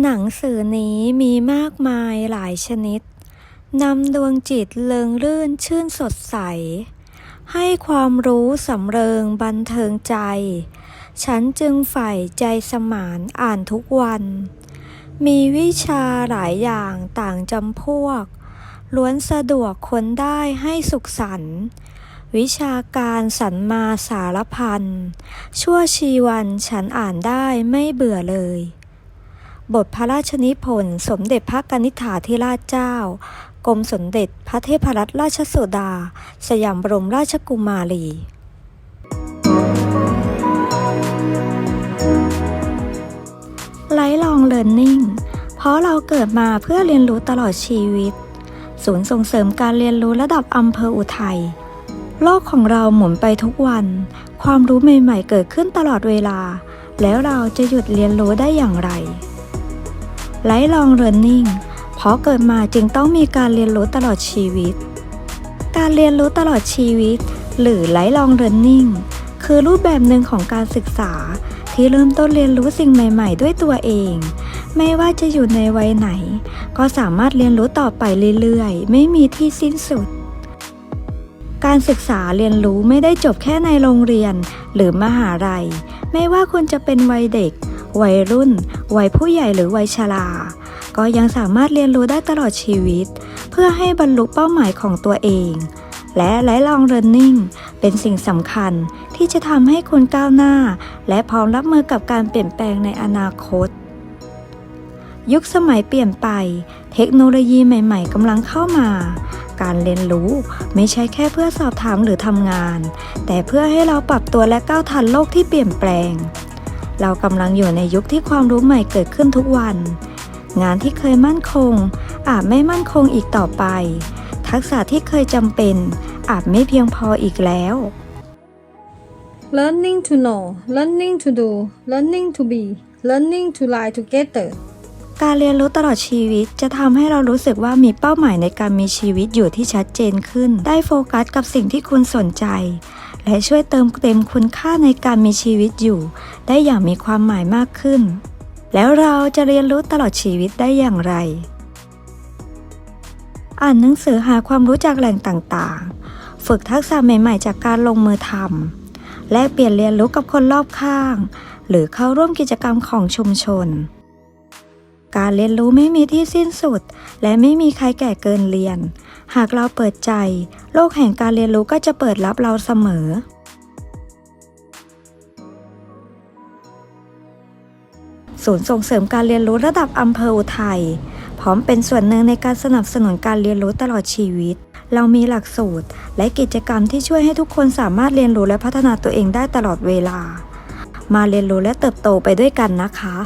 หนังสือนี้มีมากมายหลายชนิด นำดวงจิตเลิงรื่นชื่นสดใส ให้ความรู้สำเริงบันเทิงใจ ฉันจึงใฝ่ใจสมานอ่านทุกวัน มีวิชาหลายอย่างต่างจำพวก ล้วนสะดวกคนได้ให้สุขสันต์วิชาการสรรมาสารพันชั่วชีวันฉันอ่านได้ไม่เบื่อเลย บทพระราชนิพนธ์สมเด็จพระกนิษฐาธิราชเจ้ากรมสมเด็จพระเทพรัตนราชสุดา สยามบรมราชกุมารี ไลฟ์ลองเลิร์นนิ่ง เพราะเราเกิดมาเพื่อเรียนรู้ตลอดชีวิต ศูนย์ส่งเสริมการเรียนรู้ระดับอำเภออุทัย โลกของเราหมุนไปทุกวัน ความรู้ใหม่ๆเกิดขึ้นตลอดเวลา แล้วเราจะหยุดเรียนรู้ได้อย่างไร ไลฟ์ลองเรียนนิ่งเพราะเกิดมาจึงต้องมีการเรียนรู้ตลอดชีวิต การเรียนรู้ตลอดชีวิต หรือไลฟ์ลองเรียนนิ่งคือรูปแบบหนึ่งของการศึกษาที่เริ่มต้นเรียนรู้สิ่งใหม่ ๆ ด้วยตัวเอง ไม่ว่าจะอยู่ในวัยไหน ก็สามารถเรียนรู้ต่อไปเรื่อยๆ ไม่มีที่สิ้นสุด การศึกษาเรียนรู้ไม่ได้จบแค่ในโรงเรียน หรือมหาลัย ไม่ว่าคุณจะเป็นวัยเด็ก วัยรุ่น วัยผู้ใหญ่หรือวัยชรา ก็ยังสามารถเรียนรู้ได้ตลอดชีวิต เพื่อให้บรรลุเป้าหมายของตัวเอง และไลฟ์ลองเรียนนิ่งเป็นสิ่งสำคัญที่จะทำให้คุณก้าวหน้า และพร้อมรับมือกับการเปลี่ยนแปลงในอนาคต ยุคสมัยเปลี่ยนไป เทคโนโลยีใหม่ ๆกำลังเข้ามาการเรียนรู้ไม่ใช่แค่เพื่อสอบถามหรือทำงาน แต่เพื่อให้เราปรับตัวและก้าวทันโลกที่เปลี่ยนแปลง เรากำลังอยู่ในยุคที่ความรู้ใหม่เกิดขึ้นทุกวัน งานที่เคยมั่นคง อาจไม่มั่นคงอีกต่อไป ทักษะที่เคยจำเป็น อาจไม่เพียงพออีกแล้ว learning to know, learning to do, learning to be, learning to lie together. การเรียนรู้ตลอดชีวิตจะทำให้เรารู้สึกว่ามีเป้าหมายในการมีชีวิตอยู่ที่ชัดเจนขึ้น ได้โฟกัสกับสิ่งที่คุณสนใจ และช่วยเติมเต็มคุณค่าในการมีชีวิตอยู่ ได้อย่างมีความหมายมากขึ้น แล้วเราจะเรียนรู้ตลอดชีวิตได้อย่างไร อ่านหนังสือหาความรู้จากแหล่งต่างๆ ฝึกทักษะใหม่ๆ จากการลงมือทำและเปลี่ยนเรียนรู้กับคนรอบข้าง หรือเข้าร่วมกิจกรรมของชุมชน การเรียนรู้ไม่มีที่สิ้นสุด และไม่มีใครแก่เกินเรียน หากเราเปิดใจ โลกแห่งการเรียนรู้ก็จะเปิดรับเราเสมอศูนย์ส่งเสริมการเรียนรู้ระดับอำเภออุทัยพร้อมเป็นส่วนหนึ่งในการสนับสนุนการเรียนรู้ตลอดชีวิต เรามีหลักสูตร และกิจกรรมที่ช่วยให้ทุกคนสามารถเรียนรู้และพัฒนาตัวเองได้ตลอดเวลา มาเรียนรู้และเติบโตไปด้วยกันนะคะ